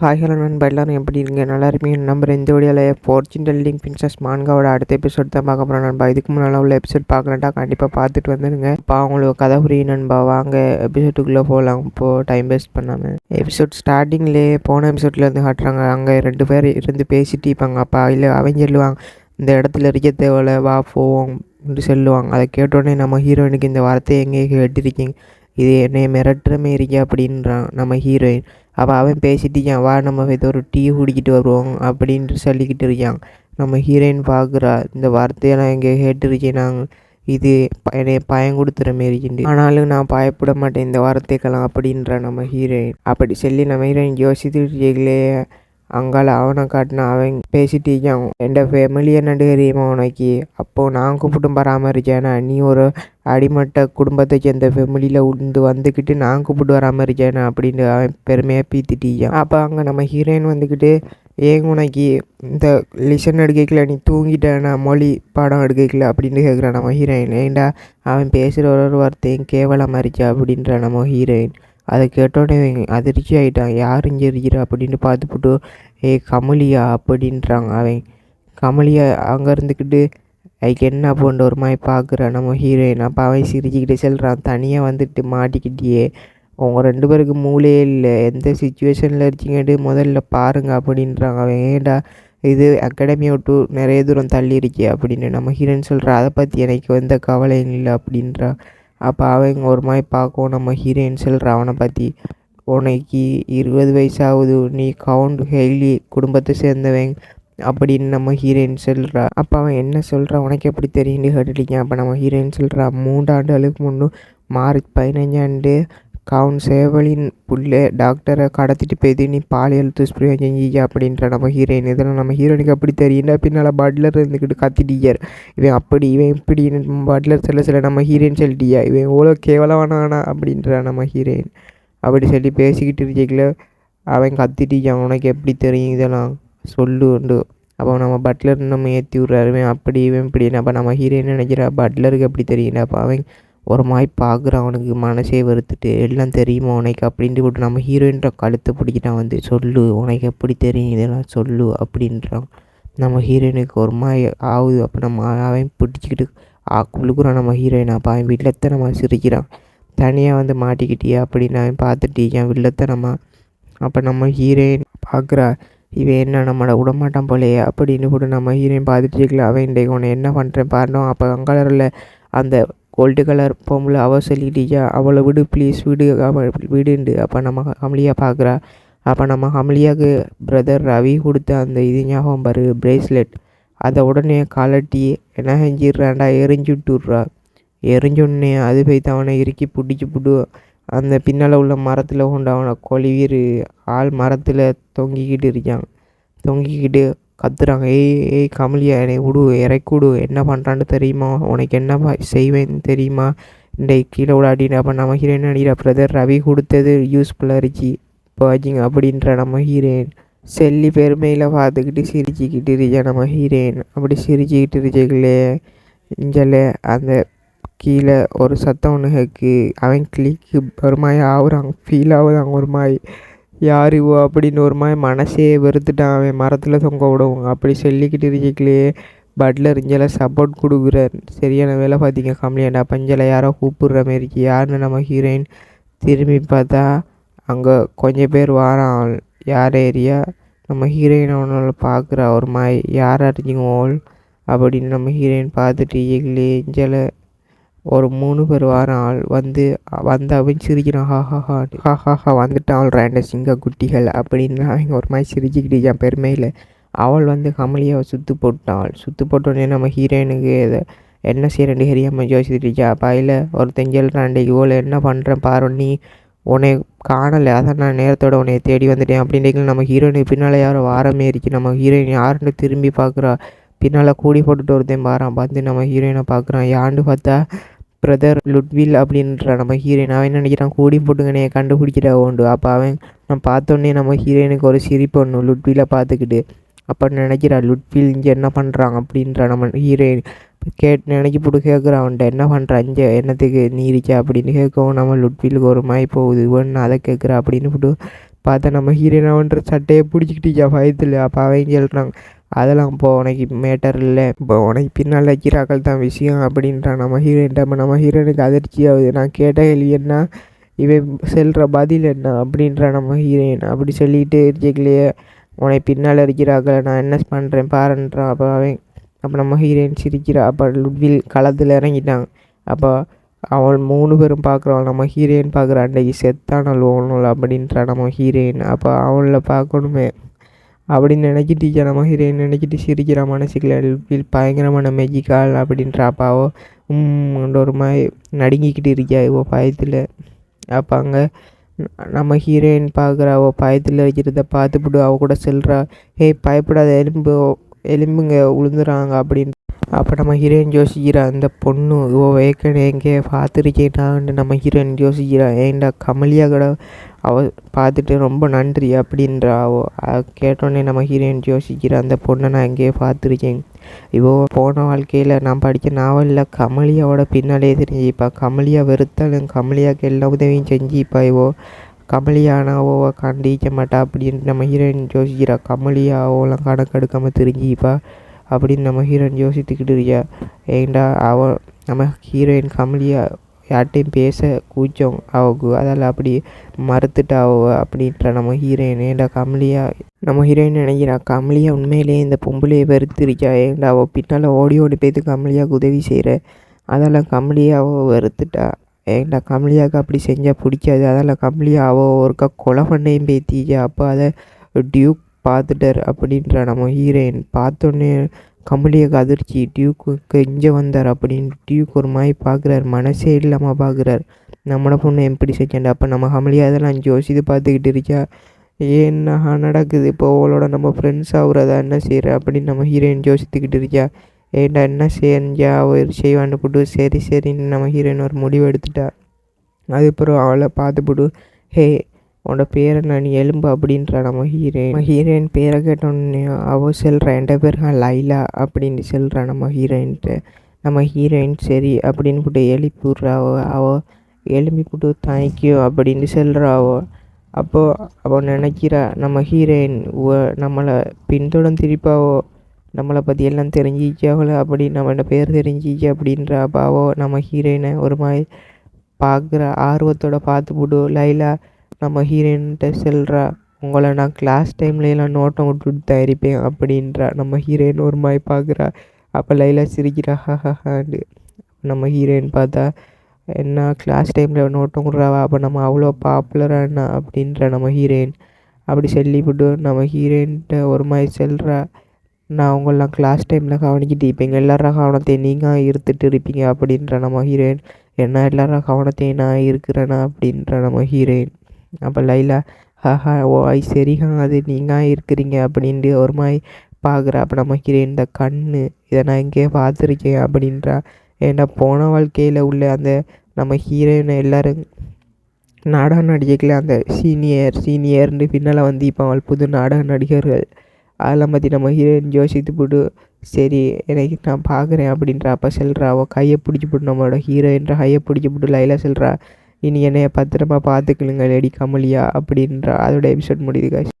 Hi hello நண்பா எல்லாரும் எப்படி இருக்கீங்க நல்லா இருப்பீங்க? நம்பர் இந்த வீடியோவில் ஃபோர்ச்சின் டெல்லிங் பிரின்சஸ் மான்காவோட அடுத்த எபிசோட் தான் பார்க்க போகிறோம் நண்பா. இதுக்கு முன்னால் உள்ள எபிசோட் பார்க்கலட்டா கண்டிப்பாக பார்த்துட்டு வந்துடுங்க இப்போ அவங்களுக்கு கதை புரியும் நண்பா. வாங்க எபிசோட்டுக்குள்ளே போகலாம் இப்போது டைம் வேஸ்ட் பண்ணாமல் எபிசோட் ஸ்டார்டிங்லேயே போன எபிசோட்லேருந்து காட்டுறாங்க. அங்கே ரெண்டு பேர் இருந்து பேசிட்டு இருப்பாங்க. அப்பா இல்லை அவங்க சொல்லுவாங்க இந்த இடத்துல இருக்க தேவையில்ல வா போவோம் என்று சொல்லுவாங்க. அதை கேட்டோடனே நம்ம ஹீரோயினுக்கு இந்த வார்த்தையை எங்கேயே கேட்டிருக்கீங்க. இது என்னை மிரட்டுறமே இருக்கே அப்படின்றான் நம்ம ஹீரோயின் அப்போ அவன் பேசிட்டு இருக்கான் வா நம்ம ஏதோ ஒரு டீ குடிக்கிட்டு வருவோம் அப்படின்ட்டு சொல்லிக்கிட்டு இருக்கான். நம்ம ஹீரோயின் பார்க்குறா இந்த வார்த்தையெல்லாம் எங்கே கேட்டுருக்கேன் நாங்கள் இது ப- என்னை பயம் கொடுத்துற மாரி ஆனாலும் நான் பயப்பட மாட்டேன் இந்த வார்த்தைக்கெல்லாம் அப்படின்ற நம்ம ஹீரோயின் அப்படி சொல்லி நம்ம ஹீரோயின் யோசித்துட்டு இருக்கீங்களே அங்கால அவனை காட்டினா அவன் பேசிட்டீங்க. இருக்கான் என் ஃபேமிலியை நண்டு தெரியுமா உனக்கு? அப்போது நான் கூப்பிட்டும் பராமரிச்சேனா? நீ ஒரு அடிமட்ட குடும்பத்தை சேர்ந்த ஃபேமிலியில் உண்டு வந்துக்கிட்டு நான் கூப்பிட்டு வராமல் இருக்கேனா அப்படின்னு அவன் பெருமையாக பீத்திட்டியான் அப்போ அங்கே நம்ம ஹீரோயின் வந்துக்கிட்டு ஏன் உனக்கு இந்த லிசன் எடுக்கல நீ தூங்கிட்டேனா? மொழி பாடம் எடுக்கல அப்படின்னு கேட்குறான் நம்ம ஹீரோயின் ஏண்டா அவன் பேசுகிற ஒரு ஒரு வார்த்தையும் கேவலமாக இருக்கா அப்படின்ற நம்ம ஹீரோயின் அதை கேட்டோடனே இவன் அதிர்ச்சி ஆகிட்டான் யார் இங்கே இருக்கிறா? அப்படின்னு பார்த்துப்புட்டு ஏய் கமலியா? அப்படின்றாங்க அவன். கமலியா அங்கே இருந்துக்கிட்டு அதுக்கு என்ன போன்ற ஒரு மாதிரி பார்க்குறான் நம்ம ஹீரோயின் அப்போ அவன் சிரிச்சுக்கிட்டு செல்கிறான் தனியாக வந்துட்டு மாட்டிக்கிட்டியே. அவங்க ரெண்டு பேருக்கு மூளையே இல்லை. எந்த சுச்சுவேஷனில் இருக்கீங்கட்டு முதல்ல பாருங்க அப்படின்றாங்க அவன். ஏண்டா இது அகாடமியை விட்டு நிறைய தூரம் தள்ளி இருக்கே அப்படின்னு நம்ம ஹீரோன்னு சொல்கிறா அதை பற்றி எனக்கு எந்த கவலையும் இல்லை அப்படின்றா. அப்போ அவன் ஒரு மாதிரி பார்க்கும் நம்ம ஹீரோயின் சொல்கிறா அவனை பற்றி உனக்கு இருபது வயசாகுது நீ கவுண்ட் ஹெய்லி குடும்பத்தை சேர்ந்தவன் அப்படின்னு நம்ம ஹீரோயின் சொல்கிறா அப்போ அவன் என்ன சொல்கிறான் உனக்கு எப்படி தெரியும்னு கேட்டுட்டீங்க. அப்போ நம்ம ஹீரோயின் சொல்கிறா மூன்றாண்டுகளுக்கு முன்னும் மார்ச் பதினஞ்சாண்டு கவுன் சேவலின் புள்ளே டாக்டரை கடத்திட்டு போய்து நீ பாலியல் துஷ்பிரயோகம் செஞ்சீங்க அப்படின்ற நம்ம ஹீரோயின் இதெல்லாம் நம்ம ஹீரோயினுக்கு அப்படி தெரியும்னா பின்னால் பட்லர் இருந்துக்கிட்டு கத்திட்டியார் இவன் அப்படி இவன் இப்படி. பட்லர் சொல்ல சில நம்ம ஹீரோயின் சொல்லிட்டியா? இவன் எவ்வளோ கேவலமானானா அப்படின்ற நம்ம ஹீரோயின் அப்படி சொல்லி பேசிக்கிட்டு இருக்கீங்கள. அவன் கத்திட்டிக்கான் உனக்கு எப்படி தெரியும் இதெல்லாம்? சொல்லு உண்டு. அப்போ நம்ம பட்லர் நம்ம ஏற்றி விட்றாரு. இவன் அப்படி இவன் இப்படின்னு. அப்போ நம்ம ஹீரோயின் நினைக்கிறா? பட்லருக்கு எப்படி தெரியும் அப்போ அவன் ஒரு மாதிரி பார்க்குறான் அவனுக்கு மனசே வெறுத்துட்டு எல்லாம் தெரியுமா உனக்கு? அப்படின்ட்டு விட்டு நம்ம ஹீரோயின்ற கழுத்தை பிடிக்கிட்டான் வந்து சொல்லு உனக்கு எப்படி தெரியும் இதெல்லாம் சொல்லு அப்படின்றான். நம்ம ஹீரோயினுக்கு ஒரு மாதிரி ஆகுது. அப்போ நம்ம அவன் பிடிச்சிக்கிட்டு ஆ நம்ம ஹீரோயின் அப்போ அவன் வில்லத்தனமா சிரிக்கிறான். தனியாக வந்து மாட்டிக்கிட்டியா? அப்படின்னு அவன் பார்த்துட்டு என் நம்ம அப்போ நம்ம ஹீரோயின் பார்க்குறா. இவன் என்ன நம்மளை விடமாட்டான் போலையே அப்படின்னு கூட நம்ம ஹீரோயின் பார்த்துட்டு இருக்கலாம் அவன் இன்றைக்கு உன்னை என்ன பண்ணுறேன் பாருனோம் அப்போ அங்காளரில் அந்த கோல்டு கலர் பொம்பளை அவள் சொல்லிட்டியா அவளை விடு ப்ளீஸ் விடு அவள் விடுண்டு. அப்போ நம்ம கமலியா பார்க்குறா அப்போ நம்ம கமலியாவுக்கு பிரதர் ரவி கொடுத்த அந்த இது ஞாபகம் பாரு பிரேஸ்லெட் அதை உடனே காலட்டி என்ன செஞ்சிடுறாண்டா எரிஞ்சு விட்டுடுறா எரிஞ்சோடனே அது போய் அவனை இறுக்கி பிடிச்சி புட்டு அந்த பின்னால் உள்ள மரத்தில் கொண்டு அவனை கொழுவிரு ஆள் மரத்தில் தொங்கிக்கிட்டு இருக்கான். தொங்கிக்கிட்டு கத்துறாங்க. ஏய் ஏய் கமலியா என்னை விடு. இறக்கிவிடு என்ன பண்ணுறான்னு தெரியுமா? உனக்கு என்ன பா- செய்வேன்னு தெரியுமா? இந்த கீழே விடாடின்னு அப்போ நம்ம ஹீரோயின் அடிக்கிற? பிரதர் ரவி கொடுத்தது யூஸ்ஃபுல்லாக இருந்துச்சு. பாஜிங் அப்படின்ற நம்ம ஹீரோயின் செல்லி பெருமையில் பார்த்துக்கிட்டு சிரிச்சுக்கிட்டு இருக்கேன் நம்ம ஹீரோயின் அப்படி சிரிச்சுக்கிட்டு இருக்கீங்களே இஞ்சல அந்த கீழே ஒரு சத்தம் ஒன்று கேக்கு. அவன் கிளிக்கு ஒரு மாதிரி ஆகுறாங்க ஃபீல் ஆகுதாங்க ஒரு மாதிரி. யார் இவோ அப்படின்னு ஒரு மாதிரி மனசே வெறுத்துட்டான். அவன் மரத்தில் தொங்க விடவும் அப்படி சொல்லிக்கிட்டு இருக்கீங்களே பட்லர் இஞ்சலை சப்போர்ட் கொடுக்குறார். சரியான வேலை பார்த்தீங்க கம்மியாண்டா பஞ்சலை யாரோ கூப்பிடுற மாரிக்கு யாருன்னு நம்ம ஹீரோயின் திரும்பி பார்த்தா அங்கே கொஞ்சம் பேர் வாரான். யார் ஏரியா? நம்ம ஹீரோயின் அவனால் பார்க்குறா ஒரு மாதிரி யார் அறிஞ்சிங்க ஓல்? அப்படின்னு நம்ம ஹீரோயின் பார்த்துட்டு ஏங்களே இஞ்சலை ஒரு மூணு பேர் வார ஆள் வந்து வந்து அவன் சிரிக்கிறான். ஹா ஹா ஹா ஹா ஹா ஹா வந்துட்டான் ரெண்டு சிங்க குட்டிகள் அப்படின்னு அவங்க ஒரு மாதிரி சிரிச்சுக்கிட்டு பெருமையில் அவள் வந்து கமலியாவை சுத்து போட்டாள். சுத்து போட்டோடனே நம்ம ஹீரோயினுக்கு இதை என்ன செய்யறேன்னு தெரியாமல் யோசிச்சுட்டு இருக்கா. பையில் ஒரு தெஞ்சல் இவ்வளோ ஓல என்ன பண்ணுறேன் பாரு நீ உன்னை காணலை. அதான் நான் நேரத்தோட உன்னை தேடி வந்துட்டேன் அப்படின்னு நம்ம ஹீரோயினுக்கு பின்னால் யாரோ வாரமே இருக்கு. நம்ம ஹீரோயின் யாருன்னு திரும்பி பார்க்குறா. பின்னால் கூடி போட்டுட்டு ஒருத்தன் பாரான் பார்த்து நம்ம ஹீரோயினை பார்க்குறான். யாண்டு பார்த்தா பிரதர் லுட்வில் அப்படின்ற நம்ம ஹீரோயின் அவன் நினைக்கிறான்? கூடி போட்டுங்கனே கண்டுபிடிக்கிறா உண்டு அப்போ அவன் நான் பார்த்தோன்னே நம்ம ஹீரோயினுக்கு ஒரு சிரிப்பு ஒன்று லுட்வீலை பார்த்துக்கிட்டு அப்போ நினைக்கிறா லுட்வில் இங்கே என்ன பண்ணுறான் அப்படின்ற நம்ம ஹீரோயின் கேட் நினைக்கி போட்டு கேட்குறான் அவன்கிட்ட என்ன பண்ணுறான் இங்கே என்னத்துக்கு நீ அப்படின்னு கேட்கவும் நம்ம லுட்விலுக்கு ஒரு மாதிரி போகுது ஒன்று அதை கேட்குறா அப்படின்னு போட்டு பார்த்தா நம்ம ஹீரோயின் அவன்ற சட்டையை பிடிச்சிக்கிட்டு பயத்தில். அப்போ அவங்க சொல்கிறாங்க அதெல்லாம் இப்போ உனக்கு மேட்டர் இல்லை. இப்போ உனக்கு பின்னால் வைக்கிறாக்கள் தான் விஷயம் அப்படின்றான். நம்ம ஹீரோயின் நம்ம நம்ம ஹீரோயினுக்கு அதிர்ச்சி ஆகுது. நான் கேட்ட கேள்வி என்ன? இவன் செல்கிற பதில் என்ன அப்படின்ற நம்ம ஹீரோயின் அப்படி சொல்லிட்டு இருக்கலையே. உனக்கு பின்னால் இருக்கிறாக்கள் நான் என்ன பண்ணுறேன் பாருன்றான் அப்போ அவன் அப்போ நம்ம ஹீரோயின் சிரிக்கிறா. அப்போ லுட்வில் களத்தில் இறங்கிட்டான். அப்போ அவள் மூணு பேரும் பார்க்குறவள் நம்ம ஹீரோயின் பார்க்குற அன்றைக்கு செத்தானல் லோனல் அப்படின்றா நம்ம ஹீரோயின் அப்போ அவளை பார்க்கணுமே. அப்படின்னு நினைக்கிட்டு நம்ம ஹீரோயின் நினைக்கிட்டு சிரிக்கிற மனசுக்குள்ள லுட்வில் பயங்கரமான மெஜிக்கால் அப்படின்ற அப்பாவோ ஒரு மாதிரி நடுங்கிக்கிட்டு இருக்கியா இவோ பயத்தில். அப்போ அங்கே நம்ம ஹீரோயின் பார்க்குறா அவள் பயத்தில் வைக்கிறத பார்த்துப்புட்டு அவள் கூட செல்கிறா ஹே பயப்படாத எலும்பு எலும்புங்க உளுந்துறாங்க அப்படின்னு அப்போ நம்ம ஹீரோயின் யோசிக்கிறா அந்த பொண்ணு ஓ வேக்கன் எங்கே பார்த்துருக்கேன்டான்ட்டு நம்ம ஹீரோயின் யோசிக்கிறா ஏன்டா கமலியா கூட அவள் பார்த்துட்டு ரொம்ப நன்றி அப்படின்றா. அவள் கேட்டோடனே நம்ம ஹீரோயின் யோசிக்கிறா அந்த பொண்ணை நான் எங்கேயோ பார்த்துருக்கேன். இவோ போன வாழ்க்கையில் நான் படித்த நாவலில் கமலியாவோட பின்னாலே தெரிஞ்சுப்பா. கமலியா வெறுத்தாலும் கமலியாவுக்கு எல்லா உதவியும் செஞ்சுப்பா இவோ. கமலியானாவோ கண்டிக்க மாட்டா அப்படின்னு நம்ம ஹீரோயின் யோசிக்கிறா. கமலியாவோலாம் கணக்கெடுக்காமல் தெரிஞ்சுப்பா அப்படின்னு நம்ம ஹீரோயின் யோசித்துக்கிட்டு இருக்கியா ஏண்டா அவள் நம்ம ஹீரோயின் கமலியா யார்கிட்டையும் பேச கூச்சம் அவக்கு அதால் அப்படி மறுத்துட்டா அப்படின்ற நம்ம ஹீரோயின் ஏண்டா கமலியா? நம்ம ஹீரோயின் நினைக்கிறா கமலியா உண்மையிலேயே இந்த பொம்பளையை வெறுத்துருக்கா? ஏண்டா அவள் பின்னால் ஓடி ஓடி போய்த்து கமலியாவுக்கு உதவி செய்கிற அதால் கமலியா வெறுத்துட்டா. ஏண்டா கமலியாவுக்கு அப்படி செஞ்சால் பிடிக்காது. அதால் கமலியா அவள் ஒருக்கா கொலை பண்ணையும் பேத்திக்கா. அப்போ அதை டியூக் பார்த்துட்டார் அப்படின்ற நம்ம ஹீரோயின் பார்த்தோன்னே கமலியாக்கு அதிர்ச்சி டியூக்கு இங்கே வந்தார் அப்படின்னு டியூக் ஒரு மாதிரி பார்க்குறாரு. மனசே இல்லாமல் பார்க்குறாரு. நம்மளை பொண்ணு எப்படி செஞ்சேன் அப்போ நம்ம கமலியாக அதெல்லாம் யோசித்து பார்த்துக்கிட்டு இருக்கா? என்ன நடக்குது. இப்போ அவளோட நம்ம ஃப்ரெண்ட்ஸ் ஆகுறதா என்ன செய்கிற அப்படின்னு நம்ம ஹீரோயின் யோசித்துக்கிட்டு இருக்கா. ஏண்டா என்ன செஞ்சா அவர் செய்வான்னு போட்டு சரி சரின்னு நம்ம ஹீரோயின் ஒரு முடிவு எடுத்துட்டா. அதுக்கப்புறம் அவளை பார்த்துப்போட்டு ஹே உன்னோட பேர் என்ன நீ எலும்பு அப்படின்றான் நம்ம ஹீரோயின் ஹீரோயின் பேரை கேட்டோன்னே அவள் சொல்கிறான் என் பேர் லைலா அப்படின்னு சொல்கிறா நம்ம ஹீரோயின்ட்டு நம்ம ஹீரோயின் சரி அப்படின்னு போட்டு எழுப்பி விட்றாவோ அவள் எலும்பி எழுப்பி போட்டு தேங்க்யூ அப்படின்னு சொல்கிறா அப்போது அவள் நினைக்கிறா நம்ம ஹீரோயின் நம்மளை பின்தொடர்ந்திருப்பாவோ நம்மளை பற்றி எல்லாம் தெரிஞ்சிச்சாவல அப்படி நம்மளோட பேர் தெரிஞ்சிக்க அப்படின்ற. அப்போ நம்ம ஹீரோயினை ஒரு மாதிரி பார்க்குற. ஆர்வத்தோட பார்த்து போடு லைலா நம்ம ஹீரோயின்கிட்ட சொல்கிறா உங்களை நான் கிளாஸ் டைம்லலாம் நோட்டம் விட்டுட்டு தான் இருப்பேன் அப்படின்றா. நம்ம ஹீரோயின் ஒரு மாதிரி பார்க்குறா அப்போ லைலா சிரிக்கிறா ஹஹான்னு நம்ம ஹீரோயின் பார்த்தா என்ன கிளாஸ் டைமில் நோட்டம் விட்றாவா? அப்போ நம்ம அவ்வளோ பாப்புலரான அப்படின்ற நம்ம ஹீரோயின் அப்படி சொல்லிவிட்டு நம்ம ஹீரோயின்கிட்ட ஒரு மாதிரி சொல்கிறா நான் உங்களெலாம் கிளாஸ் டைமில் கவனிக்கிட்டு இருப்பீங்க எல்லார கவனத்தை நீங்கள் இருத்துட்டு இருப்பீங்க அப்படின்ற நம்ம ஹீரோயின் என்ன எல்லாரும் கவனத்தையும் நான் இருக்கிறேனா அப்படின்ற நம்ம ஹீரோயின் அப்போ லைலா ஹஹா ஓ ஐ சரிங்க அது நீங்கள் இருக்கிறீங்க அப்படின்ட்டு ஒரு மாதிரி பார்க்குறா அப்போ நம்ம ஹீரோயின் இந்த கண் இதை நான் எங்கேயோ பார்த்துருக்கேன் அப்படின்றா. ஏன்னா போன வாழ்க்கையில் உள்ள அந்த நம்ம ஹீரோயினை எல்லோரும் நாடக நடிகைகளை அந்த சீனியர் சீனியர்னு பின்னால் வந்து இப்போ அவள் புது நாடக நடிகர்கள். அதெல்லாம் பற்றி நம்ம ஹீரோயின் யோசித்து போட்டு சரி எனக்கு நான் பார்க்குறேன் அப்படின்றா. அப்போ செல்றா அவள் கையை பிடிச்சி போட்டு நம்மளோட ஹீரோயின்ற கையை பிடிச்சி போட்டு லைலா சொல்கிறா இனி என்னைய பத்திரமா பார்த்துக்கலுங்க லேடி கமலியா அப்படின்றா. அதோட எபிசோட் முடியுது காய்ஸ்